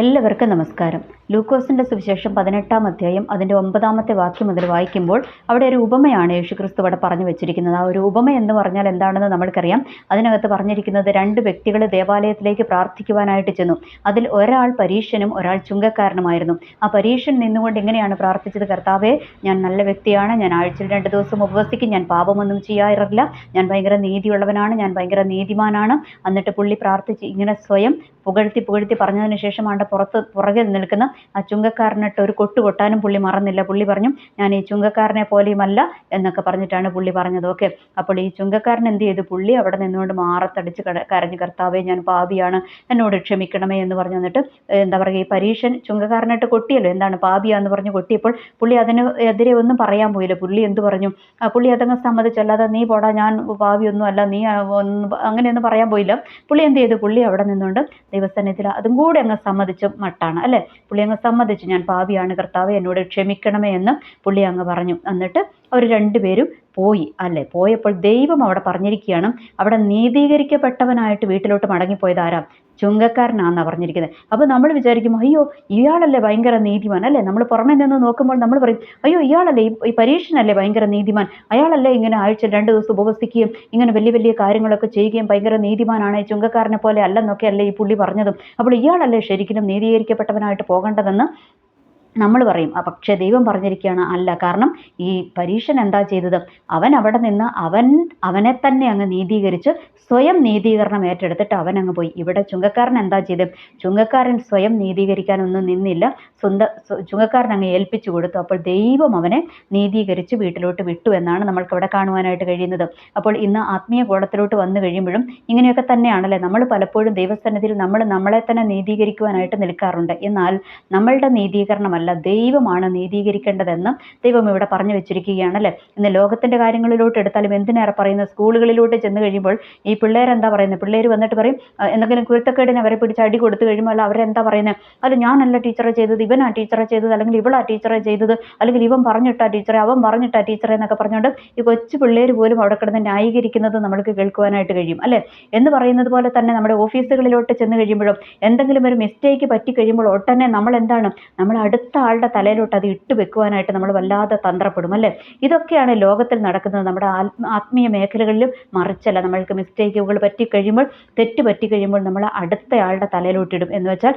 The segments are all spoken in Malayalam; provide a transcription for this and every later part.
എല്ലാവർക്കും നമസ്കാരം. ലൂക്കോസിന്റെ സുവിശേഷം പതിനെട്ടാം അധ്യായം അതിന്റെ ഒമ്പതാമത്തെ വാക്യം മുതൽ വായിക്കുമ്പോൾ അവിടെ ഒരു ഉപമയാണ് യേശുക്രിസ്തു അവിടെ പറഞ്ഞു വെച്ചിരിക്കുന്നത്. ആ ഒരു ഉപമ എന്ന് പറഞ്ഞാൽ എന്താണെന്ന് നമ്മൾക്കറിയാം. അതിനകത്ത് പറഞ്ഞിരിക്കുന്നത് രണ്ട് വ്യക്തികൾ ദേവാലയത്തിലേക്ക് പ്രാർത്ഥിക്കുവാനായിട്ട് ചെന്നു. അതിൽ ഒരാൾ പരീക്ഷനും ഒരാൾ ചുങ്കക്കാരനുമായിരുന്നു. ആ പരീക്ഷൻ നിന്നുകൊണ്ട് ഇങ്ങനെയാണ് പ്രാർത്ഥിച്ചത്? കർത്താവേ ഞാൻ നല്ല വ്യക്തിയാണ്. ഞാൻ ആഴ്ചയിൽ രണ്ട് ദിവസം ഉപവസിക്കും. ഞാൻ പാപമൊന്നും ചെയ്യാറില്ല. ഞാൻ ഭയങ്കര നീതിയുള്ളവനാണ്. ഞാൻ ഭയങ്കര നീതിമാനാണ്. എന്നിട്ട് പുള്ളി പ്രാർത്ഥിച്ച് ഇങ്ങനെ സ്വയം പുകഴ്ത്തി പുകഴ്ത്തി പറഞ്ഞതിന് ശേഷമാണ് പുറത്ത് പുറകെ നിൽക്കുന്ന ആ ചുങ്കക്കാരനിട്ട് ഒരു കൊട്ട് കൊട്ടാനും പുള്ളി മറന്നില്ല. പുള്ളി പറഞ്ഞു ഞാൻ ഈ ചുങ്കക്കാരനെ പോലെയുമല്ല എന്നൊക്കെ പറഞ്ഞിട്ടാണ് പുള്ളി പറഞ്ഞത്. ഓക്കെ. അപ്പോൾ ഈ ചുങ്കക്കാരൻ എന്ത് ചെയ്തു? പുള്ളി അവിടെ നിന്നുകൊണ്ട് മാറത്തടിച്ച് കരഞ്ഞ് കർത്താവേ ഞാൻ പാപിയാണ്. എന്നോട് ക്ഷമിക്കണമേ എന്ന് പറഞ്ഞു വന്നിട്ട് എന്താ പറയുക ഈ പരീക്ഷൻ ചുങ്കക്കാരനായിട്ട് കൊട്ടിയല്ലോ. എന്താണ് പാപിയാന്ന് പറഞ്ഞ് കൊട്ടിയപ്പോൾ പുള്ളി അതിന് എതിരെ ഒന്നും പറയാൻ പോയില്ല. പുള്ളി എന്ത് പറഞ്ഞു? പുള്ളി അതങ്ങ് സമ്മതിച്ചു. അല്ലാതെ നീ പോടാ ഞാൻ പാപിയൊന്നും അല്ല നീ ഒന്ന് അങ്ങനെയൊന്നും പറയാൻ പോയില്ല. പുള്ളി എന്ത് ചെയ്തു? പുള്ളി അവിടെ നിന്നുകൊണ്ട് ദൈവസന്നിധിയിൽ അതും കൂടെ അങ്ങ് സമ്മതിച്ച മട്ടാണ് അല്ലേ? പുള്ളി അങ്ങ് സമ്മതിച്ചു ഞാൻ പാവിയാണ് കർത്താവ് എന്നോട് ക്ഷമിക്കണമേ എന്ന് പുള്ളി അങ്ങ് പറഞ്ഞു. എന്നിട്ട് അവർ രണ്ടുപേരും പോയി അല്ലേ? പോയപ്പോൾ ദൈവം അവിടെ പറഞ്ഞിരിക്കുകയാണ് അവിടെ നീതീകരിക്കപ്പെട്ടവനായിട്ട് വീട്ടിലോട്ട് മടങ്ങിപ്പോയത് ആരാ? ചുങ്കക്കാരനാണെന്നാണ് പറഞ്ഞിരിക്കുന്നത്. അപ്പോൾ നമ്മൾ വിചാരിക്കും അയ്യോ ഇയാളല്ലേ ഭയങ്കര നീതിമാൻ? അല്ലേ? നമ്മൾ പുറമെ നിന്ന് നോക്കുമ്പോൾ നമ്മൾ പറയും അയ്യോ ഇയാളല്ലേ ഈ- പരീക്ഷനല്ലേ ഭയങ്കര നീതിമാൻ? അയാളല്ലേ ഇങ്ങനെ ആഴ്ച രണ്ട് ദിവസം ഉപവസിക്കുകയും ഇങ്ങനെ വലിയ വലിയ കാര്യങ്ങളൊക്കെ ചെയ്യുകയും ഭയങ്കര നീതിമാനാണ് ചുങ്കക്കാരനെ പോലെ അല്ലെന്നൊക്കെ അല്ലേ ഈ പുള്ളി പറഞ്ഞതും? അപ്പോൾ ഇയാളല്ലേ ശരിക്കും നീതീകരിക്കപ്പെട്ടവനായിട്ട് പോകേണ്ടതെന്ന് നമ്മൾ പറയും പക്ഷേ ദൈവം പറഞ്ഞിരിക്കുകയാണ് അല്ല. കാരണം ഈ പരീക്ഷൻ എന്താ ചെയ്തത്? അവൻ അവിടെ നിന്ന് അവൻ അവനെ തന്നെ അങ്ങ് നീതീകരിച്ച് സ്വയം നീതീകരണം ഏറ്റെടുത്തിട്ട് അവൻ അങ്ങ് പോയി. ഇവിടെ ചുങ്കക്കാരൻ എന്താ ചെയ്തത് ചുങ്കക്കാരൻ സ്വയം നീതീകരിക്കാനൊന്നും നിന്നില്ല. സ്വന്ത സ്വ- ചുങ്കക്കാരൻ അങ്ങ് ഏൽപ്പിച്ചു കൊടുത്തു. അപ്പോൾ ദൈവം അവനെ നീതീകരിച്ച് വീട്ടിലോട്ട് വിട്ടു എന്നാണ് നമ്മൾക്ക് അവിടെ കാണുവാനായിട്ട് കഴിയുന്നത്. അപ്പോൾ ഇന്ന് ആത്മീയ കോളത്തിലോട്ട് വന്നു കഴിയുമ്പോഴും ഇങ്ങനെയൊക്കെ തന്നെയാണല്ലേ? നമ്മൾ പലപ്പോഴും ദൈവസന്നിധിയിൽ നമ്മൾ നമ്മളെ തന്നെ നീതീകരിക്കുവാനായിട്ട് നിൽക്കാറുണ്ട്. എന്നാൽ നമ്മളുടെ നീതീകരണമല്ല. ദൈവമാണ് നീതീകരിക്കേണ്ടതെന്ന് ദൈവം ഇവിടെ പറഞ്ഞു വെച്ചിരിക്കുകയാണ് അല്ലേ ഇന്ന് ലോകത്തിന്റെ കാര്യങ്ങളിലോട്ട് എടുത്താലും എന്തിനേറെ പറയുന്നത് സ്കൂളുകളിലോട്ട് ചെന്ന് കഴിയുമ്പോൾ ഈ പിള്ളേരെന്താ പറയുന്നത്? പിള്ളേർ വന്നിട്ട് പറയും "ആ, എന്തെങ്കിലും കുരുത്തക്കേടിന് അവരെ പിടിച്ച് അടി കൊടുത്തു കഴിയുമ്പോൾ അവരെന്താ പറയുന്നത് അല്ല ഞാനല്ല ടീച്ചറെ ചെയ്തത് ആ ടീച്ചറെ ചെയ്തത് അല്ലെങ്കിൽ ഇവളാ ടീച്ചറെ ചെയ്തത് അല്ലെങ്കിൽ ഇവൻ പറഞ്ഞിട്ടാ ടീച്ചറെ അവൻ പറഞ്ഞിട്ടാ ടീച്ചറെ എന്നൊക്കെ പറഞ്ഞുകൊണ്ട് ഈ കൊച്ചു പിള്ളേർ പോലും അവിടെ കിടന്ന് ന്യായീകരിക്കുന്നത് നമ്മൾക്ക് കേൾക്കുവാനായിട്ട് കഴിയും അല്ലേ? എന്ന് പറയുന്നത് പോലെ തന്നെ നമ്മുടെ ഓഫീസുകളിലോട്ട് ചെന്ന് കഴിയുമ്പോഴും എന്തെങ്കിലും ഒരു മിസ്റ്റേക്ക് പറ്റി കഴിയുമ്പോൾ ഒട്ടന്നെ നമ്മൾ എന്താണ് നമ്മൾ അടുത്ത ആളുടെ തലയിലോട്ട് അത് ഇട്ട് വെക്കുവാനായിട്ട് നമ്മൾ വല്ലാതെ തന്ത്രപ്പെടും അല്ലേ? ഇതൊക്കെയാണ് ലോകത്തിൽ നടക്കുന്നത്. നമ്മുടെ ആത്മീയ മേഖലകളിലും മറിച്ചല്ല. നമ്മൾക്ക് മിസ്റ്റേക്കുകൾ പറ്റി കഴിയുമ്പോൾ തെറ്റ് പറ്റി കഴിയുമ്പോൾ നമ്മൾ അടുത്ത ആളുടെ തലയിലോട്ടിടും. എന്ന് വെച്ചാൽ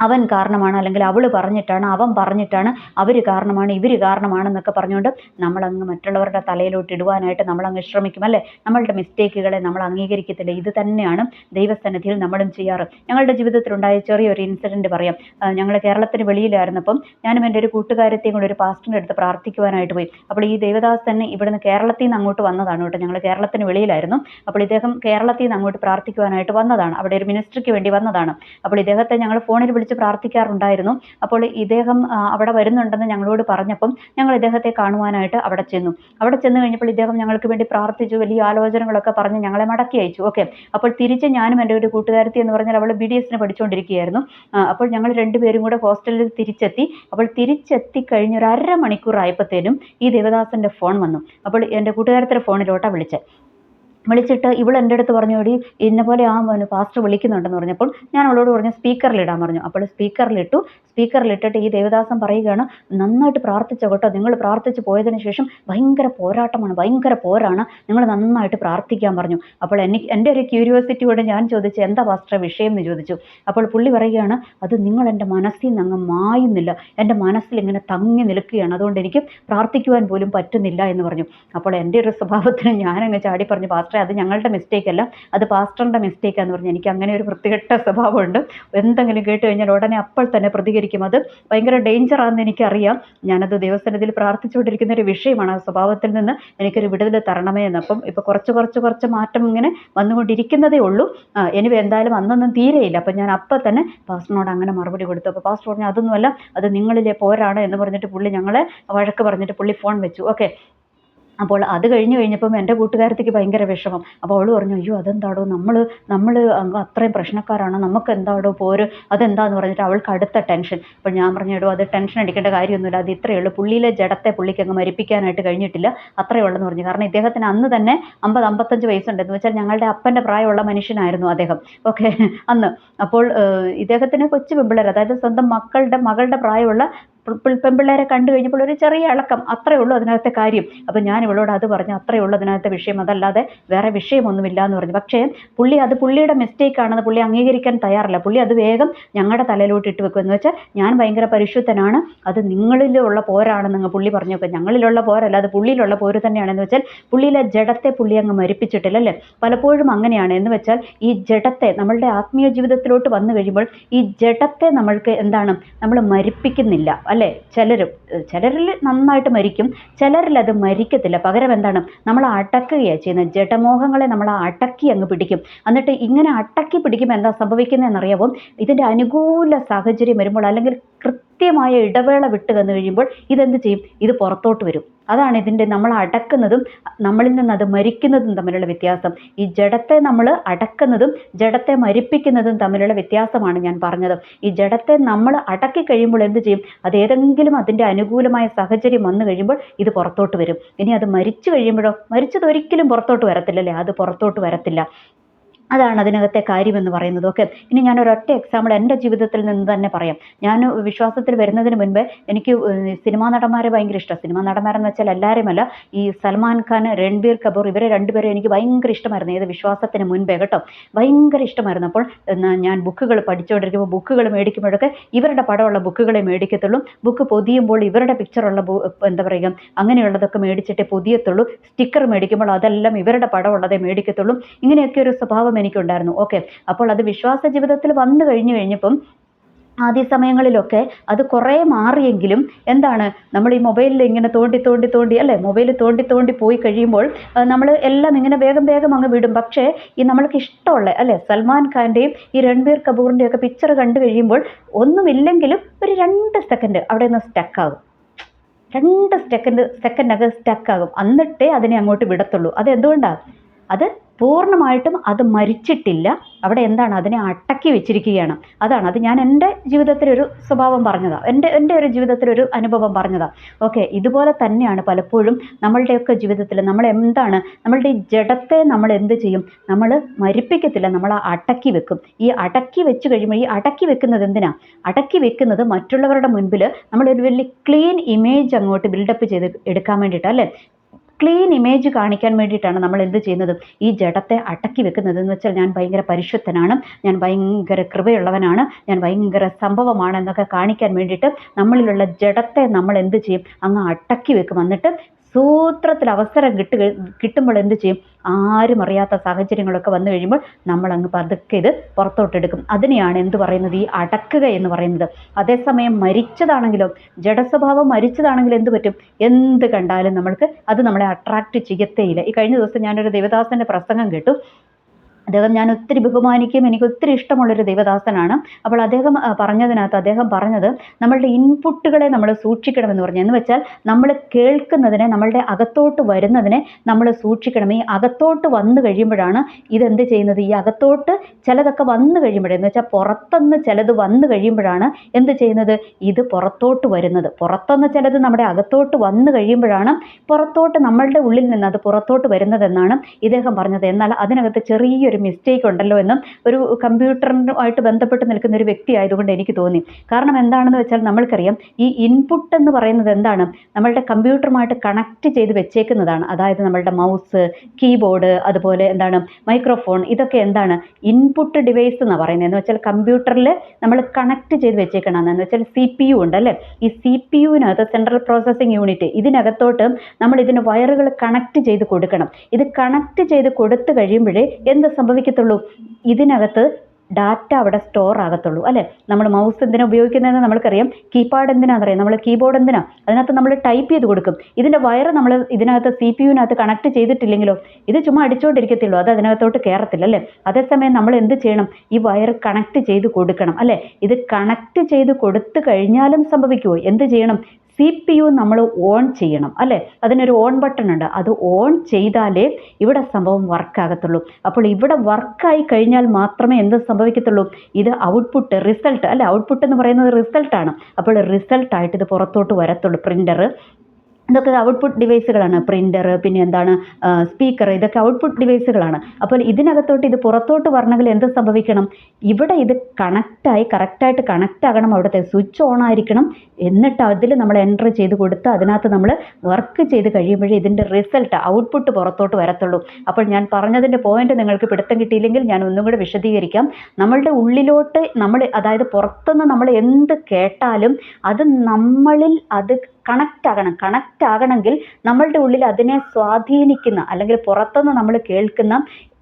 അവൻ കാരണമാണ് അല്ലെങ്കിൽ അവൾ പറഞ്ഞിട്ടാണ് അവൻ പറഞ്ഞിട്ടാണ് അവർ കാരണമാണ് ഇവർ കാരണമാണെന്നൊക്കെ പറഞ്ഞുകൊണ്ട് നമ്മളങ്ങ് മറ്റുള്ളവരുടെ തലയിലോട്ട് ഇടുവാനായിട്ട് നമ്മളങ്ങ് ശ്രമിക്കും അല്ലേ? നമ്മളുടെ മിസ്റ്റേക്കുകളെ നമ്മൾ അംഗീകരിക്കത്തില്ല. ഇത് തന്നെയാണ് ദൈവസന്നിധിയിൽ നമ്മളും ചെയ്യാറ്. ഞങ്ങളുടെ ജീവിതത്തിലുണ്ടായ ചെറിയൊരു ഇൻസിഡന്റ് പറയാം. ഞങ്ങൾ കേരളത്തിന് വെളിയിലായിരുന്നപ്പം ഞാനും എന്റെ ഒരു കൂട്ടുകാരത്തെയും കൂടെ ഒരു പാസ്റ്ററിന്റെ അടുത്ത് പ്രാർത്ഥിക്കുവാനായിട്ട് പോയി. അപ്പോൾ ഈ ദേവദാസ് തന്നെ ഇവിടുന്ന് കേരളത്തിൽ നിന്ന് അങ്ങോട്ട് വന്നതാണ് കേട്ടോ. ഞങ്ങൾ കേരളത്തിന് വെളിയിലായിരുന്നു. അപ്പോൾ ഇദ്ദേഹം കേരളത്തിൽ നിന്ന് അങ്ങോട്ട് പ്രാർത്ഥിക്കുവാനായിട്ട് വന്നതാണ്. അവിടെ ഒരു മിനിസ്ട്രിക്ക് വേണ്ടി വന്നതാണ്. അപ്പോൾ ഇദ്ദേഹത്തെ ഞങ്ങൾ ഫോണിൽ വിളിച്ച് പ്രാർത്ഥിക്കാറുണ്ടായിരുന്നു. അപ്പോൾ ഇദ്ദേഹം അവിടെ വരുന്നുണ്ടെന്ന് ഞങ്ങളോട് പറഞ്ഞപ്പം ഞങ്ങൾ ഇദ്ദേഹത്തെ കാണുവാനായിട്ട് അവിടെ ചെന്നു. അവിടെ ചെന്ന് കഴിഞ്ഞപ്പോൾ ഇദ്ദേഹം ഞങ്ങൾക്ക് വേണ്ടി പ്രാർത്ഥിച്ചു വലിയ ആലോചനകളൊക്കെ പറഞ്ഞ് ഞങ്ങളെ മടക്കി അയച്ചു. ഓക്കെ. അപ്പോൾ തിരിച്ച് ഞാനും എന്റെ ഒരു കൂട്ടുകാരത്തി എന്ന് പറഞ്ഞാൽ അവൾ ബി ഡി എസിന് പഠിച്ചുകൊണ്ടിരിക്കുകയായിരുന്നു. അപ്പോൾ ഞങ്ങൾ രണ്ടുപേരും കൂടെ ഹോസ്റ്റലിൽ തിരിച്ചെത്തി. അപ്പോൾ തിരിച്ചെത്തി കഴിഞ്ഞ ഒരു അര മണിക്കൂർ ആയപ്പോഴത്തേനും ഈ ദേവദാസന്റെ ഫോൺ വന്നു. അപ്പോൾ എന്റെ കൂട്ടുകാരത്തിന്റെ ഫോണിലോട്ടാണ് വിളിച്ചത്. വിളിച്ചിട്ട് ഇവൾ എന്റെ അടുത്ത് പറഞ്ഞു എടി ഇന്ന പോലെ ആ പാസ്റ്റർ വിളിക്കുന്നുണ്ടെന്ന് പറഞ്ഞപ്പോൾ ഞാൻ അവളോട് പറഞ്ഞു സ്പീക്കറിലിടാൻ പറഞ്ഞു. അപ്പോൾ സ്പീക്കറിലിട്ടു. സ്പീക്കറിലിട്ടിട്ട് ഈ ദേവദാസൻ പറയുകയാണ് നന്നായിട്ട് പ്രാർത്ഥിച്ച കേട്ടോ. നിങ്ങൾ പ്രാർത്ഥിച്ച് പോയതിന് ശേഷം ഭയങ്കര പോരാട്ടമാണ് ഭയങ്കര പോരാണ്. നിങ്ങൾ നന്നായിട്ട് പ്രാർത്ഥിക്കാൻ പറഞ്ഞു. അപ്പോൾ എനിക്ക് എന്റെ ഒരു ക്യൂരിയോസിറ്റിയോടെ ഞാൻ ചോദിച്ചു എന്താ പാസ്റ്റർ വിഷയം എന്ന് ചോദിച്ചു. അപ്പോൾ പുള്ളി പറയുകയാണ് അത് നിങ്ങൾ എന്റെ മനസ്സിൽ നിന്ന് അങ്ങ് മായുന്നില്ല. എന്റെ മനസ്സിൽ ഇങ്ങനെ തങ്ങി നിൽക്കുകയാണ്. അതുകൊണ്ട് എനിക്ക് പ്രാർത്ഥിക്കുവാൻ പോലും പറ്റുന്നില്ല എന്ന് പറഞ്ഞു. അപ്പോൾ എന്റെ ഒരു സ്വഭാവത്തിന് ഞാനങ്ങ് ചാടി പറഞ്ഞു പാസ്റ്ററെ അത് ഞങ്ങളുടെ മിസ്റ്റേക്ക് അല്ല. അത് പാസ്റ്ററിന്റെ മിസ്റ്റേക്കാന്ന് പറഞ്ഞ് എനിക്ക് അങ്ങനെ ഒരു വൃത്തികെട്ട സ്വഭാവമുണ്ട്. എന്തെങ്കിലും കേട്ട് കഴിഞ്ഞാൽ ഉടനെ അപ്പോൾ തന്നെ പ്രതികരിക്കും. അത് ഭയങ്കര ഡേഞ്ചറാണെന്ന് എനിക്കറിയാം. ഞാനത് ദൈവസന്നിധിയിൽ പ്രാർത്ഥിച്ചുകൊണ്ടിരിക്കുന്ന ഒരു വിഷയമാണ്. ആ സ്വഭാവത്തിൽ നിന്ന് എനിക്കൊരു വിടുതൽ തരണമേ എന്ന്. അപ്പം ഇപ്പോൾ കുറച്ച് കുറച്ച് കുറച്ച് മാറ്റം ഇങ്ങനെ വന്നുകൊണ്ടിരിക്കുന്നതേ ഉള്ളൂ. ഇനി എന്തായാലും അന്നൊന്നും തീരെയില്ല. അപ്പം ഞാൻ അപ്പം തന്നെ പാസ്റ്ററിനോട് അങ്ങനെ മറുപടി കൊടുത്തു. അപ്പോൾ പാസ്റ്റർ പറഞ്ഞു അതൊന്നുമല്ല. അത് നിങ്ങളിലെ പോരാണ് എന്ന് പറഞ്ഞിട്ട് പുള്ളി ഞങ്ങളെ വഴക്ക് പറഞ്ഞിട്ട് പുള്ളി ഫോൺ വെച്ചു. ഓക്കെ അപ്പോൾ അത് കഴിഞ്ഞ് കഴിഞ്ഞപ്പം എന്റെ കൂട്ടുകാരത്തിക്ക് ഭയങ്കര വിഷമം. അപ്പോൾ അവൾ പറഞ്ഞു അയ്യോ അതെന്താടോ? നമ്മൾ നമ്മൾ അത്രയും പ്രശ്നക്കാരാണ്. നമുക്ക് എന്താടോ പോര്? അതെന്താന്ന് പറഞ്ഞിട്ട് അവൾക്ക് അടുത്ത ടെൻഷൻ. അപ്പോൾ ഞാൻ പറഞ്ഞു എടോ അത് ടെൻഷൻ അടിക്കേണ്ട കാര്യമൊന്നുമില്ല. അത് ഇത്രയേ ഉള്ളൂ. പുള്ളിയിലെ ജഡത്തെ പുള്ളിക്ക് അങ്ങ് മരിപ്പിക്കാനായിട്ട് കഴിഞ്ഞിട്ടില്ല. അത്രയേ ഉള്ളെന്ന് പറഞ്ഞു. കാരണം ഇദ്ദേഹത്തിന് അന്ന് തന്നെ അമ്പത് അമ്പത്തഞ്ച് വയസ്സുണ്ട് എന്ന് വെച്ചാൽ ഞങ്ങളുടെ അപ്പന്റെ പ്രായമുള്ള മനുഷ്യനായിരുന്നു അദ്ദേഹം. ഓക്കെ അന്ന്. അപ്പോൾ ഇദ്ദേഹത്തിന് കൊച്ചു പെമ്പിള്ളേർ അതായത് സ്വന്തം മക്കളുടെ മകളുടെ പ്രായമുള്ള പെൺപിള്ളേരെ കണ്ടു കഴിഞ്ഞപ്പോൾ ഒരു ചെറിയ ഇളക്കം അത്രേ ഉള്ളൂ അതിനകത്തെ കാര്യം. അപ്പം ഞാൻ ഇവളോട് അത് പറഞ്ഞു അത്രേ ഉള്ളൂ അതിനകത്തെ വിഷയം. അതല്ലാതെ വേറെ വിഷയമൊന്നുമില്ല എന്ന് പറഞ്ഞു. പക്ഷേ പുള്ളി അത് പുള്ളിയുടെ മിസ്റ്റേക്ക് ആണെന്ന് പുള്ളി അംഗീകരിക്കാൻ തയ്യാറില്ല. പുള്ളി അത് വേഗം ഞങ്ങളുടെ തലയിലോട്ട് ഇട്ട് വെക്കും. എന്ന് വെച്ചാൽ ഞാൻ ഭയങ്കര പരിശുദ്ധനാണ്. അത് നിങ്ങളിലുള്ള പോരാണെന്ന് പുള്ളി പറഞ്ഞു വെക്കും. ഞങ്ങളിലുള്ള പോരല്ല അത് പുള്ളിയിലുള്ള പോര് തന്നെയാണെന്ന് വെച്ചാൽ പുള്ളിയിലെ ജഡത്തെ പുള്ളി അങ്ങ് മരിപ്പിച്ചിട്ടില്ല അല്ലേ? പലപ്പോഴും അങ്ങനെയാണ്. എന്ന് വെച്ചാൽ ഈ ജഡത്തെ നമ്മളുടെ ആത്മീയ ജീവിതത്തിലോട്ട് വന്നു കഴിയുമ്പോൾ ഈ ജഡത്തെ നമ്മൾക്ക് എന്താണ്? നമ്മൾ മരിപ്പിക്കുന്നില്ല. അല്ലേ? ചിലരും ചിലരിൽ നന്നായിട്ട് മരിക്കും ചിലരിൽ അത് മരിക്കത്തില്ല. പകരം എന്താണ്? നമ്മൾ അടക്കുകയാണ് ചെയ്യുന്നത്. ജഡമോഹങ്ങളെ നമ്മൾ അടക്കി അങ്ങ് പിടിക്കും. എന്നിട്ട് ഇങ്ങനെ അടക്കി പിടിക്കുമ്പോൾ എന്താ സംഭവിക്കുന്നതെന്നറിയാവും? ഇതിന്റെ അനുകൂല സാഹചര്യം വരുമ്പോൾ അല്ലെങ്കിൽ കൃത്യമായ ഇടവേള വിട്ട് വന്നു കഴിയുമ്പോൾ ഇതെന്ത് ചെയ്യും? ഇത് പുറത്തോട്ട് വരും. അതാണ് ഇതിന്റെ നമ്മൾ അടക്കുന്നതും നമ്മളിൽ നിന്ന് അത് മരിക്കുന്നതും തമ്മിലുള്ള വ്യത്യാസം. ഈ ജഡത്തെ നമ്മൾ അടക്കുന്നതും ജഡത്തെ മരിപ്പിക്കുന്നതും തമ്മിലുള്ള വ്യത്യാസമാണ് ഞാൻ പറഞ്ഞത്. ഈ ജഡത്തെ നമ്മൾ അടക്കി കഴിയുമ്പോൾ എന്ത് ചെയ്യും? അത് ഏതെങ്കിലും അതിന്റെ അനുകൂലമായ സാഹചര്യം വന്നു കഴിയുമ്പോൾ ഇത് പുറത്തോട്ട് വരും. ഇനി അത് മരിച്ചു കഴിയുമ്പോഴോ? മരിച്ചത് ഒരിക്കലും പുറത്തോട്ട് വരത്തില്ലല്ലേ? അത് പുറത്തോട്ട് വരത്തില്ല. അതാണ് അതിനകത്തെ കാര്യമെന്ന് പറയുന്നത്. ഓക്കെ ഇനി ഞാൻ ഒരൊറ്റ എക്സാമ്പിൾ എന്റെ ജീവിതത്തിൽ നിന്ന് തന്നെ പറയാം. ഞാൻ വിശ്വാസത്തിൽ വരുന്നതിന് മുൻപ് എനിക്ക് സിനിമാ നടന്മാരെ ഭയങ്കര ഇഷ്ടമാണ് സിനിമാ നടന്മാരെന്ന് വെച്ചാൽ എല്ലാവരുമല്ല. ഈ സൽമാൻ ഖാൻ രൺബീർ കപൂർ ഇവരെ രണ്ടുപേരും എനിക്ക് ഭയങ്കര ഇഷ്ടമായിരുന്നു. ഏത് വിശ്വാസത്തിന് മുൻപേ കേട്ടോ? ഭയങ്കര ഇഷ്ടമായിരുന്നു. അപ്പോൾ ഞാൻ ബുക്കുകൾ പഠിച്ചുകൊണ്ടിരിക്കുമ്പോൾ ബുക്കുകൾ മേടിക്കുമ്പോഴൊക്കെ ഇവരുടെ പടമുള്ള ബുക്കുകളെ മേടിക്കത്തുള്ളൂ. ബുക്ക് പൊതിയുമ്പോൾ ഇവരുടെ പിക്ചറുള്ള എന്താ പറയുക അങ്ങനെയുള്ളതൊക്കെ മേടിച്ചിട്ടേ പൊതിയത്തുള്ളൂ. സ്റ്റിക്കർ മേടിക്കുമ്പോൾ അതെല്ലാം ഇവരുടെ പടമുള്ളതേ മേടിക്കത്തുള്ളൂ. ഇങ്ങനെയൊക്കെ ഒരു സ്വഭാവം എനിക്കുണ്ടായിരുന്നു. ഓക്കെ അപ്പോൾ അത് വിശ്വാസ ജീവിതത്തിൽ വന്നു കഴിഞ്ഞു കഴിഞ്ഞപ്പം ആദ്യ സമയങ്ങളിലൊക്കെ അത് കുറേ മാറിയെങ്കിലും എന്താണ് നമ്മൾ ഈ മൊബൈലിൽ ഇങ്ങനെ തോണ്ടി തോണ്ടി തോണ്ടി അല്ലേ? മൊബൈൽ തോണ്ടി തോണ്ടി പോയി കഴിയുമ്പോൾ നമ്മൾ എല്ലാം ഇങ്ങനെ വേഗം വേഗം അങ്ങ് വിടും. പക്ഷേ ഈ നമ്മൾക്ക് ഇഷ്ടമുള്ള അല്ലേ? സൽമാൻ ഖാന്റെയും ഈ രൺബീർ കപൂറിന്റെയും ഒക്കെ പിക്ചർ കണ്ടു കഴിയുമ്പോൾ ഒന്നുമില്ലെങ്കിലും ഒരു രണ്ട് സെക്കൻഡ് അവിടെ നിന്ന് സ്റ്റക്കാകും രണ്ട് സെക്കൻഡ് സെക്കൻഡൊക്കെ സ്റ്റക്കാകും എന്നിട്ടേ അതിനെ അങ്ങോട്ട് വിടത്തുള്ളൂ. അത് എന്തുകൊണ്ടാണ് അത് പൂർണമായിട്ടും അത് മരിച്ചിട്ടില്ല. അവിടെ എന്താണ്? അതിനെ അടക്കി വെച്ചിരിക്കുകയാണ്. അതാണ്. അത് ഞാൻ എന്റെ ജീവിതത്തിലൊരു സ്വഭാവം പറഞ്ഞതാണ് എന്റെ എന്റെ ഒരു ജീവിതത്തിലൊരു അനുഭവം പറഞ്ഞതാണ് ഓക്കെ ഇതുപോലെ തന്നെയാണ് പലപ്പോഴും നമ്മളുടെയൊക്കെ ജീവിതത്തിൽ നമ്മൾ എന്താണ്? നമ്മളുടെ ഈ ജഡത്തെ നമ്മൾ എന്ത് ചെയ്യും? നമ്മൾ മരിപ്പിക്കത്തില്ല. നമ്മൾ അടക്കി വെക്കും. ഈ അടക്കി വെച്ച് കഴിയുമ്പോൾ ഈ അടക്കി വെക്കുന്നത് എന്തിനാ? അടക്കി വെക്കുന്നത് മറ്റുള്ളവരുടെ മുൻപിൽ നമ്മളൊരു വലിയ ക്ലീൻ ഇമേജ് അങ്ങോട്ട് ബിൽഡപ്പ് ചെയ്ത് എടുക്കാൻ വേണ്ടിയിട്ട് അല്ലേ? ക്ലീൻ ഇമേജ് കാണിക്കാൻ വേണ്ടിയിട്ടാണ് നമ്മൾ എന്ത് ചെയ്യുന്നത്? ഈ ജഡത്തെ അടക്കി വെക്കുന്നത് എന്ന് വെച്ചാൽ ഞാൻ ഭയങ്കര പരിശുദ്ധനാണ് ഞാൻ ഭയങ്കര കൃപയുള്ളവനാണ് ഞാൻ ഭയങ്കര സംഭവമാണ് എന്നൊക്കെ കാണിക്കാൻ വേണ്ടിയിട്ട് നമ്മളിലുള്ള ജഡത്തെ നമ്മൾ എന്ത് ചെയ്യും? അങ്ങ് അടക്കി വെക്കും. എന്നിട്ട് സൂത്രത്തിൽ അവസരം കിട്ടു കിട്ടുമ്പോൾ എന്ത് ചെയ്യും? ആരും അറിയാത്ത സാഹചര്യങ്ങളൊക്കെ വന്നു കഴിയുമ്പോൾ നമ്മൾ അങ്ങ് പതുക്കെ ഇത് പുറത്തോട്ടെടുക്കും. അതിനെയാണ് എന്ത് പറയുന്നത്? ഈ അടക്കുക എന്ന് പറയുന്നത്. അതേസമയം മരിച്ചതാണെങ്കിലോ ജഡസ്വഭാവം മരിച്ചതാണെങ്കിലും എന്ത് പറ്റും? എന്ത് കണ്ടാലും നമ്മൾക്ക് അത് നമ്മളെ അട്രാക്റ്റ് ചെയ്യത്തേയില്ല. ഈ കഴിഞ്ഞ ദിവസം ഞാനൊരു ദേവദാസന്റെ പ്രസംഗം കേട്ടു. അദ്ദേഹം ഞാൻ ഒത്തിരി ബഹുമാനിക്കും എനിക്ക് ഒത്തിരി ഇഷ്ടമുള്ളൊരു ദൈവദാസനാണ്. അപ്പോൾ അദ്ദേഹം പറഞ്ഞതിനകത്ത് അദ്ദേഹം പറഞ്ഞത് നമ്മളുടെ ഇൻപുട്ടുകളെ നമ്മൾ സൂക്ഷിക്കണമെന്ന് പറഞ്ഞു. എന്ന് വെച്ചാൽ നമ്മൾ കേൾക്കുന്നതിനെ നമ്മളുടെ അകത്തോട്ട് വരുന്നതിനെ നമ്മൾ സൂക്ഷിക്കണം. ഈ അകത്തോട്ട് വന്നു കഴിയുമ്പോഴാണ് ഇതെന്ത് ചെയ്യുന്നത്? ഈ അകത്തോട്ട് ചിലതൊക്കെ വന്നു കഴിയുമ്പോഴേ എന്ന് വെച്ചാൽ പുറത്തുനിന്ന് ചിലത് വന്നു കഴിയുമ്പോഴാണ് എന്ത് ചെയ്യുന്നത്? ഇത് പുറത്തോട്ട് വരുന്നത്. പുറത്തുനിന്ന് ചിലത് നമ്മുടെ അകത്തോട്ട് വന്നു കഴിയുമ്പോഴാണ് പുറത്തോട്ട് നമ്മളുടെ ഉള്ളിൽ നിന്ന് അത് പുറത്തോട്ട് വരുന്നതെന്നാണ് ഇദ്ദേഹം പറഞ്ഞത്. എന്നാൽ അതിനകത്ത് ചെറിയൊരു മിസ്റ്റേക്ക് ഉണ്ടല്ലോ എന്നും ഒരു കമ്പ്യൂട്ടറുമായിട്ട് ബന്ധപ്പെട്ട് നിൽക്കുന്ന ഒരു വ്യക്തി ആയതുകൊണ്ട് എനിക്ക് തോന്നി. കാരണം എന്താണെന്ന് വെച്ചാൽ നമ്മൾക്കറിയാം ഈ ഇൻപുട്ട് എന്ന് പറയുന്നത് എന്താണ്? നമ്മളുടെ കമ്പ്യൂട്ടറുമായിട്ട് കണക്ട് ചെയ്ത് വെച്ചേക്കുന്നതാണ്. അതായത് നമ്മളുടെ മൗസ് കീബോർഡ് അതുപോലെ എന്താണ്? മൈക്രോഫോൺ ഇതൊക്കെ എന്താണ്? ഇൻപുട്ട് ഡിവൈസ് എന്നാണ് പറയുന്നത്. എന്ന് വെച്ചാൽ കമ്പ്യൂട്ടറിൽ നമ്മൾ കണക്ട് ചെയ്ത് വെച്ചേക്കണം എന്ന് വെച്ചാൽ സി പി യു ഉണ്ട് അല്ലേ? ഈ സി പി യുവിനകത്ത് സെൻട്രൽ പ്രോസസ്സിംഗ് യൂണിറ്റ് ഇതിനകത്തോട്ട് നമ്മൾ ഇതിന് വയറുകൾ കണക്ട് ചെയ്ത് കൊടുക്കണം. ഇത് കണക്ട് ചെയ്ത് കൊടുത്തു കഴിയുമ്പോഴേ എന്ത് സംഭവിക്കത്തുള്ളൂ. ഇതിനകത്ത് ഡാറ്റ അവിടെ സ്റ്റോർ ആകത്തുള്ളൂ അല്ലേ? നമ്മൾ മൗസ് എന്തിനാ ഉപയോഗിക്കുന്നതെന്ന് നമ്മൾക്കറിയാം. കീപാഡ് എന്തിനാണെന്നറിയാം നമ്മൾ കീബോർഡ് എന്തിനാ? അതിനകത്ത് നമ്മൾ ടൈപ്പ് ചെയ്ത് കൊടുക്കും. ഇതിന്റെ വയർ നമ്മൾ ഇതിനകത്ത് സി പി യുവിനകത്ത് കണക്ട് ചെയ്തിട്ടില്ലെങ്കിലോ ഇത് ചുമ്മാ അടിച്ചുകൊണ്ടിരിക്കത്തുള്ളൂ അത് അതിനകത്തോട്ട് കയറത്തില്ല അല്ലേ? അതേസമയം നമ്മൾ എന്ത് ചെയ്യണം? ഈ വയർ കണക്ട് ചെയ്ത് കൊടുക്കണം അല്ലേ? ഇത് കണക്ട് ചെയ്ത് കൊടുത്തു കഴിഞ്ഞാലും സംഭവിക്കുമോ എന്ത് ചെയ്യണം? സി പി യു നമ്മൾ ഓൺ ചെയ്യണം അല്ലേ? അതിനൊരു ഓൺ ബട്ടൺ ഉണ്ട്. അത് ഓൺ ചെയ്താലേ ഇവിടെ സംഭവം വർക്കാകത്തുള്ളൂ അപ്പോൾ ഇവിടെ വർക്കായി കഴിഞ്ഞാൽ മാത്രമേ എന്ത് സംഭവിക്കത്തുള്ളൂ? ഇത് ഔട്ട്പുട്ട് റിസൾട്ട് അല്ലെ? ഔട്ട്പുട്ട് എന്ന് പറയുന്നത് റിസൾട്ടാണ് അപ്പോൾ റിസൾട്ടായിട്ട് ഇത് പുറത്തോട്ട് വരത്തുള്ളൂ പ്രിന്റർ ഇതൊക്കെ ഔട്ട്പുട്ട് ഡിവൈസുകളാണ് പ്രിന്റർ പിന്നെ എന്താണ് സ്പീക്കർ ഇതൊക്കെ ഔട്ട്പുട്ട് ഡിവൈസുകളാണ് അപ്പോൾ ഇതിനകത്തോട്ട് ഇത് പുറത്തോട്ട് വരണമെങ്കിൽ എന്ത് സംഭവിക്കണം? ഇവിടെ ഇത് കണക്റ്റായി കറക്റ്റായിട്ട് കണക്റ്റ് ആകണം. അവിടുത്തെ സ്വിച്ച് ഓൺ ആയിരിക്കണം. എന്നിട്ട് അതിൽ നമ്മൾ എന്റർ ചെയ്ത് കൊടുത്ത് അതിനകത്ത് നമ്മൾ വർക്ക് ചെയ്ത് കഴിയുമ്പോഴേ ഇതിന്റെ റിസൾട്ട് ഔട്ട്പുട്ട് പുറത്തോട്ട് വരത്തുള്ളൂ. അപ്പോൾ ഞാൻ പറഞ്ഞതിന്റെ പോയിന്റ് നിങ്ങൾക്ക് പിടുത്തം കിട്ടിയില്ലെങ്കിൽ ഞാൻ ഒന്നും കൂടെ വിശദീകരിക്കാം. നമ്മളുടെ ഉള്ളിലോട്ട് നമ്മൾ അതായത് പുറത്തുനിന്ന് നമ്മൾ എന്ത് കേട്ടാലും അത് നമ്മളിൽ അത് കണക്റ്റ് ആകണം കണക്റ്റ് ആകണമെങ്കിൽ നമ്മളുടെ ഉള്ളിൽ അതിനെ സ്വാധീനിക്കുന്ന അല്ലെങ്കിൽ പുറത്തുനിന്ന് നമ്മൾ കേൾക്കുന്ന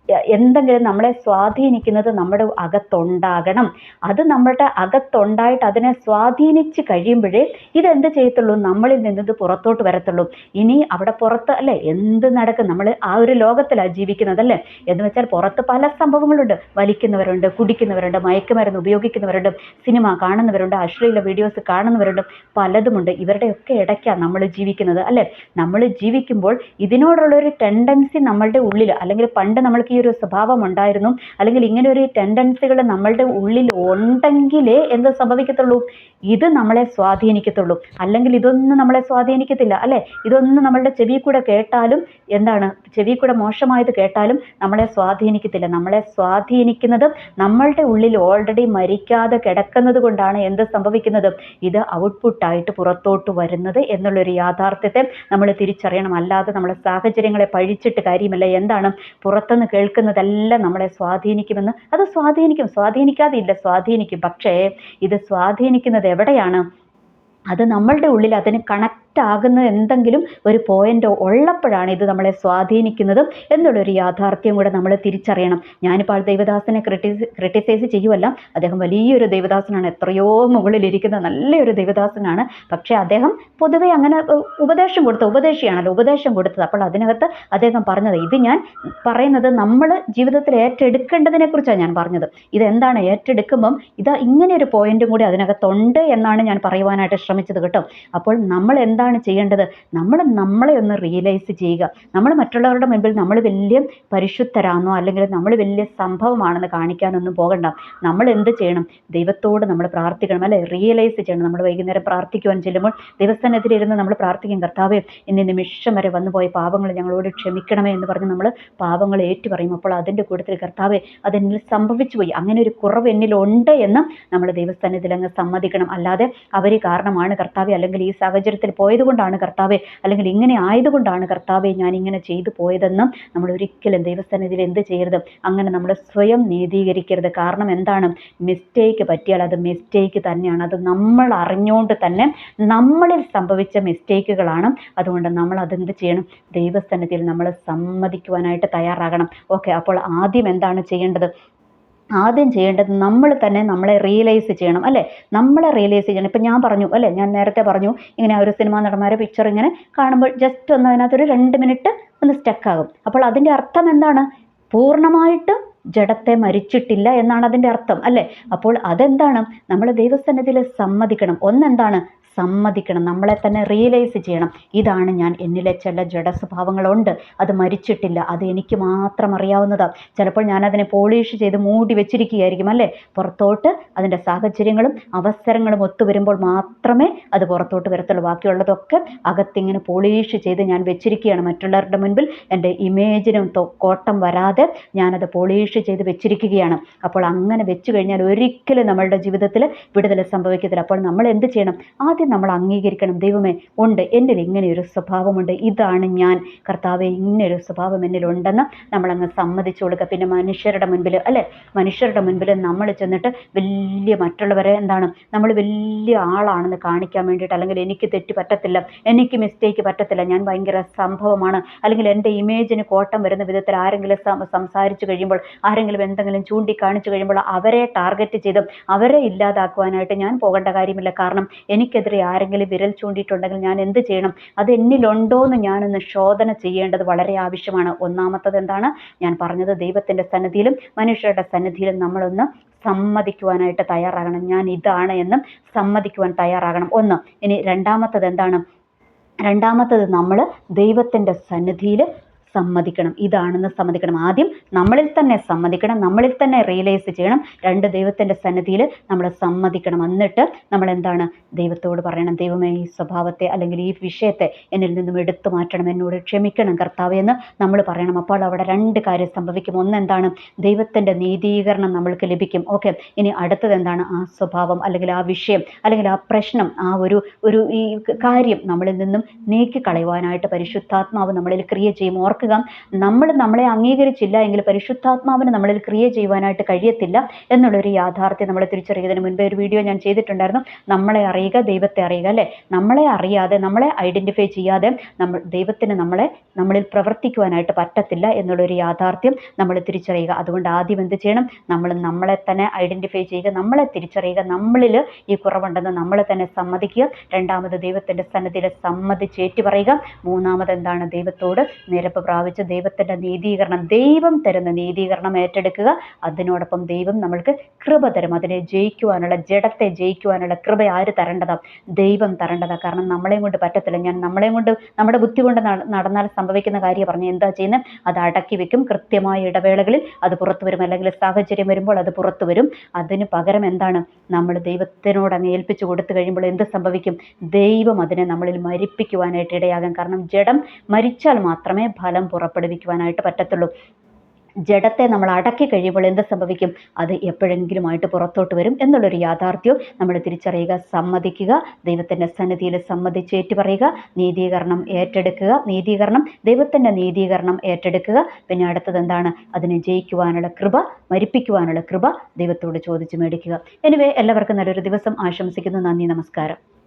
എന്തെങ്കിലും നമ്മളെ സ്വാധീനിക്കുന്നത് നമ്മുടെ അകത്തുണ്ടാകണം. അത് നമ്മുടെ അകത്തുണ്ടായിട്ട് അതിനെ സ്വാധീനിച്ച് കഴിയുമ്പോഴേ ഇതെന്ത് ചെയ്യത്തുള്ളൂ? നമ്മളിൽ നിന്നത് പുറത്തോട്ട് വരത്തുള്ളൂ. ഇനി അവിടെ പുറത്ത് അല്ലേ? എന്ത് നടക്കും? നമ്മൾ ആ ഒരു ലോകത്തിലാണ് ജീവിക്കുന്നത് അല്ലേ എന്ന് വെച്ചാൽ പുറത്ത് പല സംഭവങ്ങളുണ്ട്. വലിക്കുന്നവരുണ്ട് കുടിക്കുന്നവരുണ്ട് മയക്കുമരുന്ന് ഉപയോഗിക്കുന്നവരുണ്ട് സിനിമ കാണുന്നവരുണ്ട് അശ്ലീല വീഡിയോസ് കാണുന്നവരുണ്ട്. പലതുമുണ്ട്. ഇവരുടെയൊക്കെ ഇടയ്ക്കാണ് നമ്മൾ ജീവിക്കുന്നത് അല്ലേ? നമ്മൾ ജീവിക്കുമ്പോൾ ഇതിനോടുള്ള ഒരു ടെൻഡൻസി നമ്മളുടെ ഉള്ളിൽ അല്ലെങ്കിൽ പണ്ട് നമ്മൾക്ക് ഒരു സ്വഭാവം ഉണ്ടായിരുന്നു അല്ലെങ്കിൽ ഇങ്ങനെ ഒരു ടെൻഡൻസികൾ നമ്മളുടെ ഉള്ളിൽ ഉണ്ടെങ്കിലേ എന്ത് സംഭവിക്കത്തുള്ളൂ? ഇത് നമ്മളെ സ്വാധീനിക്കത്തുള്ളൂ. അല്ലെങ്കിൽ ഇതൊന്നും നമ്മളെ സ്വാധീനിക്കത്തില്ല അല്ലേ? ഇതൊന്നും നമ്മളുടെ ചെവി കൂടെ കേട്ടാലും എന്താണ്? ചെവി കൂടെ മോശമായത് കേട്ടാലും നമ്മളെ സ്വാധീനിക്കത്തില്ല. നമ്മളെ സ്വാധീനിക്കുന്നത് നമ്മളുടെ ഉള്ളിൽ ഓൾറെഡി മരിക്കാതെ കിടക്കുന്നത് കൊണ്ടാണ് എന്ത് സംഭവിക്കുന്നത്? ഇത് ഔട്ട്പുട്ടായിട്ട് പുറത്തോട്ട് വരുന്നത് എന്നുള്ളൊരു യാഥാർത്ഥ്യത്തെ നമ്മൾ തിരിച്ചറിയണം. അല്ലാതെ നമ്മളെ സാഹചര്യങ്ങളെ പഴിച്ചിട്ട് കാര്യമല്ല. എന്താണ്? പുറത്തുനിന്ന് കേൾക്കുന്നതെല്ലാം നമ്മളെ സ്വാധീനിക്കുമെന്ന്. അത് സ്വാധീനിക്കും. സ്വാധീനിക്കാതെ ഇല്ല സ്വാധീനിക്കും. പക്ഷേ ഇത് സ്വാധീനിക്കുന്നത് എവിടെയാണ്? അത് നമ്മളുടെ ഉള്ളിൽ അതിന് കണക്ട് ആകുന്ന എന്തെങ്കിലും ഒരു പോയിന്റ് ഉള്ളപ്പോഴാണ് ഇത് നമ്മളെ സ്വാധീനിക്കുന്നത് എന്നുള്ളൊരു യാഥാർത്ഥ്യം കൂടെ നമ്മൾ തിരിച്ചറിയണം. ഞാനിപ്പോൾ ദൈവദാസനെ ക്രിട്ടിസ് ക്രിട്ടിസൈസ് ചെയ്യുമല്ല അദ്ദേഹം വലിയൊരു ദൈവദാസനാണ്. എത്രയോ മുകളിലിരിക്കുന്ന നല്ലൊരു ദൈവദാസനാണ്. പക്ഷേ അദ്ദേഹം പൊതുവെ അങ്ങനെ ഉപദേശം കൊടുത്ത ഉപദേശിയാണല്ലോ ഉപദേശം കൊടുത്തത്. അപ്പോൾ അതിനകത്ത് അദ്ദേഹം പറഞ്ഞത് ഇത് ഞാൻ പറയുന്നത് നമ്മൾ ജീവിതത്തിൽ ഏറ്റെടുക്കേണ്ടതിനെ കുറിച്ചാണ് ഞാൻ പറഞ്ഞത്. ഇതെന്താണ് ഏറ്റെടുക്കുമ്പം ഇത് ഇങ്ങനെ ഒരു പോയിന്റും കൂടി അതിനകത്തുണ്ട് എന്നാണ് ഞാൻ പറയുവാനായിട്ട് ശ്രമിച്ചത് കേട്ടോ. അപ്പോൾ നമ്മൾ എന്താണ് ചെയ്യേണ്ടത്? നമ്മൾ നമ്മളെ ഒന്ന് റിയലൈസ് ചെയ്യുക. നമ്മൾ മറ്റുള്ളവരുടെ മുൻപിൽ നമ്മൾ വലിയ പരിശുദ്ധരാണെന്നോ അല്ലെങ്കിൽ നമ്മൾ വലിയ സംഭവമാണെന്ന് കാണിക്കാനൊന്നും പോകണ്ട. നമ്മൾ എന്ത് ചെയ്യണം? ദൈവത്തോട് നമ്മൾ പ്രാർത്ഥിക്കണം അല്ലെ? റിയലൈസ് ചെയ്യണം. നമ്മൾ വൈകുന്നേരം പ്രാർത്ഥിക്കുവാൻ ചെല്ലുമ്പോൾ ദൈവസ്ഥാനത്തിലിരുന്ന് നമ്മൾ പ്രാർത്ഥിക്കും കർത്താവേ ഇന്ന് നിമിഷം വരെ വന്നുപോയ പാപങ്ങൾ ഞങ്ങളോട് ക്ഷമിക്കണമേ എന്ന് പറഞ്ഞ് നമ്മൾ പാപങ്ങൾ ഏറ്റു പറയും. അപ്പോൾ അതിന്റെ കൂട്ടത്തിൽ കർത്താവേ അതെന്നിൽ സംഭവിച്ചു പോയി. അങ്ങനെ ഒരു കുറവ് എന്നിലുണ്ട് എന്ന് നമ്മൾ ദൈവസ്ഥാനത്തിൽ അങ്ങ് സമ്മതിക്കണം. അല്ലാതെ അവർ കാരണമാണ്. കർത്താവെ അല്ലെങ്കിൽ ഈ സാഹചര്യത്തിൽ പോയതുകൊണ്ടാണ് കർത്താവെ അല്ലെങ്കിൽ ഇങ്ങനെ ആയതുകൊണ്ടാണ് കർത്താവെ ഞാൻ ഇങ്ങനെ ചെയ്തു പോയതെന്ന് നമ്മൾ ഒരിക്കലും ദൈവസ്ഥാനത്തിൽ എന്ത് ചെയ്യരുത്? അങ്ങനെ നമ്മൾ സ്വയം നീതീകരിക്കരുത്. കാരണം എന്താണ്? മിസ്റ്റേക്ക് പറ്റിയാൽ അത് മിസ്റ്റേക്ക് തന്നെയാണ്. അത് നമ്മൾ അറിഞ്ഞുകൊണ്ട് തന്നെ നമ്മളിൽ സംഭവിച്ച മിസ്റ്റേക്കുകളാണ് അതുകൊണ്ട് നമ്മൾ അതെന്ത് ചെയ്യണം? ദൈവസ്ഥാനത്തിൽ നമ്മൾ സമ്മതിക്കുവാനായിട്ട് തയ്യാറാകണം. ഓക്കെ അപ്പോൾ ആദ്യം എന്താണ് ചെയ്യേണ്ടത്? ആദ്യം ചെയ്യേണ്ടത് നമ്മൾ തന്നെ നമ്മളെ റിയലൈസ് ചെയ്യണം അല്ലേ? നമ്മളെ റിയലൈസ് ചെയ്യണം. ഇപ്പം ഞാൻ പറഞ്ഞു അല്ലേ? ഞാൻ നേരത്തെ പറഞ്ഞു ഇങ്ങനെ ഒരു സിനിമാ നടന്മാരെ പിക്ചർ ഇങ്ങനെ കാണുമ്പോൾ ജസ്റ്റ് ഒന്ന് അതിനകത്തൊരു രണ്ട് മിനിറ്റ് ഒന്ന് സ്റ്റക്കാകും അപ്പോൾ അതിന്റെ അർത്ഥം എന്താണ്? പൂർണമായിട്ട് ജഡത്തെ മരിച്ചിട്ടില്ല എന്നാണ് അതിന്റെ അർത്ഥം അല്ലേ? അപ്പോൾ അതെന്താണ്? നമ്മൾ ദൈവസന്നിധിയിൽ സമ്മതിക്കണം. ഒന്നെന്താണ്? സമ്മതിക്കണം നമ്മളെ തന്നെ റിയലൈസ് ചെയ്യണം. ഇതാണ് ഞാൻ എന്നിലെ ചില ജഡസ്വഭാവങ്ങളുണ്ട്. അത് മരിച്ചിട്ടില്ല. അത് എനിക്ക് മാത്രം അറിയാവുന്നതാണ് ചിലപ്പോൾ അതിനെ പോളിഷ് ചെയ്ത് മൂടി വെച്ചിരിക്കുകയായിരിക്കും അല്ലേ? പുറത്തോട്ട് അതിന്റെ സാഹചര്യങ്ങളും അവസരങ്ങളും ഒത്തു വരുമ്പോൾ മാത്രമേ അത് പുറത്തോട്ട് വരത്തുള്ളൂ. ബാക്കിയുള്ളതൊക്കെ അകത്തിങ്ങനെ പോളിഷ് ചെയ്ത് ഞാൻ വെച്ചിരിക്കുകയാണ്. മറ്റുള്ളവരുടെ മുൻപിൽ എന്റെ ഇമേജിനും കോട്ടം വരാതെ ഞാനത് പോളിഷ് ചെയ്ത് വെച്ചിരിക്കുകയാണ്. അപ്പോൾ അങ്ങനെ വെച്ചു കഴിഞ്ഞാൽ ഒരിക്കലും നമ്മളുടെ ജീവിതത്തിൽ വിടുതൽ സംഭവിക്കത്തില്ല. അപ്പോൾ നമ്മൾ എന്ത് ചെയ്യണം? ആദ്യം നമ്മൾ അംഗീകരിക്കണം. ദൈവമേ ഉണ്ട്. എന്നിൽ ഇങ്ങനെയൊരു സ്വഭാവമുണ്ട്. ഇതാണ് ഞാൻ. കർത്താവെ ഇങ്ങനൊരു സ്വഭാവം എന്നിലുണ്ടെന്ന് നമ്മളങ്ങ് സമ്മതിച്ചു കൊടുക്കുക. പിന്നെ മനുഷ്യരുടെ മുൻപിൽ അല്ലേ? മനുഷ്യരുടെ മുൻപിൽ നമ്മൾ ചെന്നിട്ട് വലിയ മറ്റുള്ളവരെ എന്താണ്? നമ്മൾ വലിയ ആളാണെന്ന് കാണിക്കാൻ വേണ്ടിയിട്ട് അല്ലെങ്കിൽ എനിക്ക് തെറ്റ് പറ്റത്തില്ല എനിക്ക് മിസ്റ്റേക്ക് പറ്റത്തില്ല ഞാൻ ഭയങ്കര സംഭവമാണ്. അല്ലെങ്കിൽ എന്റെ ഇമേജിന് കോട്ടം വരുന്ന വിധത്തിൽ ആരെങ്കിലും സംസാരിച്ചു കഴിയുമ്പോൾ ആരെങ്കിലും എന്തെങ്കിലും ചൂണ്ടിക്കാണിച്ചു കഴിയുമ്പോൾ അവരെ ടാർഗറ്റ് ചെയ്ത് അവരെ ഇല്ലാതാക്കുവാനായിട്ട് ഞാൻ പോകേണ്ട കാര്യമില്ല. കാരണം എനിക്കെതിരെ എനിക്കെതിരെ ആരെങ്കിലും വിരൽ ചൂണ്ടിയിട്ടുണ്ടെങ്കിൽ ഞാൻ എന്ത് ചെയ്യണം? അത് എന്നിലുണ്ടോ എന്ന് ഞാനൊന്ന് ശോധന ചെയ്യേണ്ടത് വളരെ ആവശ്യമാണ്. ഒന്നാമത്തത് എന്താണ്? ഞാൻ പറഞ്ഞത് ദൈവത്തിന്റെ സന്നിധിയിലും മനുഷ്യരുടെ സന്നിധിയിലും നമ്മളൊന്ന് സമ്മതിക്കുവാനായിട്ട് തയ്യാറാകണം. ഞാൻ ഇതാണ് എന്നും സമ്മതിക്കുവാൻ തയ്യാറാകണം. ഒന്ന് ഇനി രണ്ടാമത്തത് എന്താണ്? രണ്ടാമത്തത് നമ്മൾ ദൈവത്തിന്റെ സന്നിധിയിൽ സമ്മതിക്കണം. ഇതാണെന്ന് സമ്മതിക്കണം. ആദ്യം നമ്മളിൽ തന്നെ സമ്മതിക്കണം. നമ്മളിൽ തന്നെ റിയലൈസ് ചെയ്യണം. രണ്ട് ദൈവത്തിന്റെ സന്നിധിയിൽ നമ്മൾ സമ്മതിക്കണം. എന്നിട്ട് നമ്മൾ എന്താണ് ദൈവത്തോട് പറയണം. ദൈവമേ ഈ സ്വഭാവത്തെ അല്ലെങ്കിൽ ഈ വിഷയത്തെ എന്നിൽ നിന്നും എടുത്തു മാറ്റണം. എന്നോട് ക്ഷമിക്കണം കർത്താവ് എന്ന് നമ്മൾ പറയണം. അപ്പോൾ അവിടെ രണ്ട് കാര്യം സംഭവിക്കും. ഒന്ന് എന്താണ്? ദൈവത്തിന്റെ നീതീകരണം നമ്മൾക്ക് ലഭിക്കും. ഓക്കെ. ഇനി അടുത്തത് എന്താണ്? ആ സ്വഭാവം അല്ലെങ്കിൽ ആ വിഷയം അല്ലെങ്കിൽ ആ പ്രശ്നം ആ ഒരു ഒരു ഈ കാര്യം നമ്മളിൽ നിന്നും നീക്കി നീക്കിക്കളയുവാനായിട്ട് പരിശുദ്ധാത്മാവ് നമ്മളിൽ ക്രിയ ചെയ്യും. ഓർക്കുക നമ്മൾ നമ്മളെ അംഗീകരിച്ചില്ല എങ്കിൽ പരിശുദ്ധാത്മാവിന് നമ്മളിൽ ക്രിയ ചെയ്യുവാനായിട്ട് കഴിയത്തില്ല എന്നുള്ളൊരു യാഥാർത്ഥ്യം നമ്മൾ തിരിച്ചറിയുന്നതിന് മുൻപേ ഒരു വീഡിയോ ഞാൻ ചെയ്തിട്ടുണ്ടായിരുന്നു. നമ്മളെ അറിയുക ദൈവത്തെ അറിയുക അല്ലേ? നമ്മളെ അറിയാതെ നമ്മളെ ഐഡന്റിഫൈ ചെയ്യാതെ നമ്മൾ ദൈവത്തിന് നമ്മളെ നമ്മളിൽ പ്രവർത്തിക്കുവാനായിട്ട് പറ്റത്തില്ല എന്നുള്ളൊരു യാഥാർത്ഥ്യം നമ്മൾ തിരിച്ചറിയുക. അതുകൊണ്ട് ആദ്യം എന്ത് ചെയ്യണം? നമ്മൾ നമ്മളെ തന്നെ ഐഡന്റിഫൈ ചെയ്യുക നമ്മളെ തിരിച്ചറിയുക. നമ്മളിൽ ഈ കുറവുണ്ടെന്ന് നമ്മളെ തന്നെ സമ്മതിക്കുക. രണ്ടാമത് ദൈവത്തിന്റെ സന്നദ്ധിയിൽ സമ്മതിച്ചേറ്റ് പറയുക. മൂന്നാമത് എന്താണ്? ദൈവത്തോട് നിരപ്പ് പ്രാപിച്ച് ദൈവത്തിന്റെ നീതീകരണം ദൈവം തരുന്ന നീതീകരണം ഏറ്റെടുക്കുക. അതിനോടൊപ്പം ദൈവം നമ്മൾക്ക് കൃപ തരും. അതിനെ ജയിക്കുവാനുള്ള ജഡത്തെ ജയിക്കുവാനുള്ള കൃപ ആര് തരേണ്ടതാ? ദൈവം തരേണ്ടതാ. കാരണം നമ്മളെയും കൊണ്ട് പറ്റത്തില്ല. ഞാൻ നമ്മളെയും കൊണ്ട് നമ്മുടെ ബുദ്ധി കൊണ്ട് നടന്നാൽ സംഭവിക്കുന്ന കാര്യം പറഞ്ഞു എന്താ ചെയ്യുന്നത് അത് അടക്കി വെക്കും. കൃത്യമായ ഇടവേളകളിൽ അത് പുറത്തു വരും. അല്ലെങ്കിൽ സാഹചര്യം വരുമ്പോൾ അത് പുറത്തു വരും. അതിന് പകരം എന്താണ്? നമ്മൾ ദൈവത്തിനോട് അങ്ങ് ഏൽപ്പിച്ചു കൊടുത്തു കഴിയുമ്പോൾ എന്ത് സംഭവിക്കും? ദൈവം അതിനെ നമ്മളിൽ മരിപ്പിക്കുവാനായിട്ട് ഇടയാകും. കാരണം ജഡം മരിച്ചാൽ മാത്രമേ ഫലം പുറപ്പെടുവിക്കുവാനായിട്ട് പറ്റത്തുള്ളൂ. ജഡത്തെ നമ്മൾ അടക്കി കഴിയുമ്പോൾ എന്ത് സംഭവിക്കും? അത് എപ്പോഴെങ്കിലുമായിട്ട് പുറത്തോട്ട് വരും എന്നുള്ളൊരു യാഥാർത്ഥ്യവും നമ്മൾ തിരിച്ചറിയുക സമ്മതിക്കുക ദൈവത്തിന്റെ സന്നിധിയിൽ സമ്മതിച്ച് ഏറ്റുപറയുക നീതീകരണം ഏറ്റെടുക്കുക നീതീകരണം ദൈവത്തിന്റെ നീതീകരണം ഏറ്റെടുക്കുക. പിന്നെ അടുത്തത് എന്താണ്? അതിനെ ജയിക്കുവാനുള്ള കൃപ മരിപ്പിക്കുവാനുള്ള കൃപ ദൈവത്തോട് ചോദിച്ച് മേടിക്കുക. എനിവേ എല്ലാവർക്കും നല്ലൊരു ദിവസം. ആശംസിക്കുന്നു. നന്ദി നമസ്കാരം.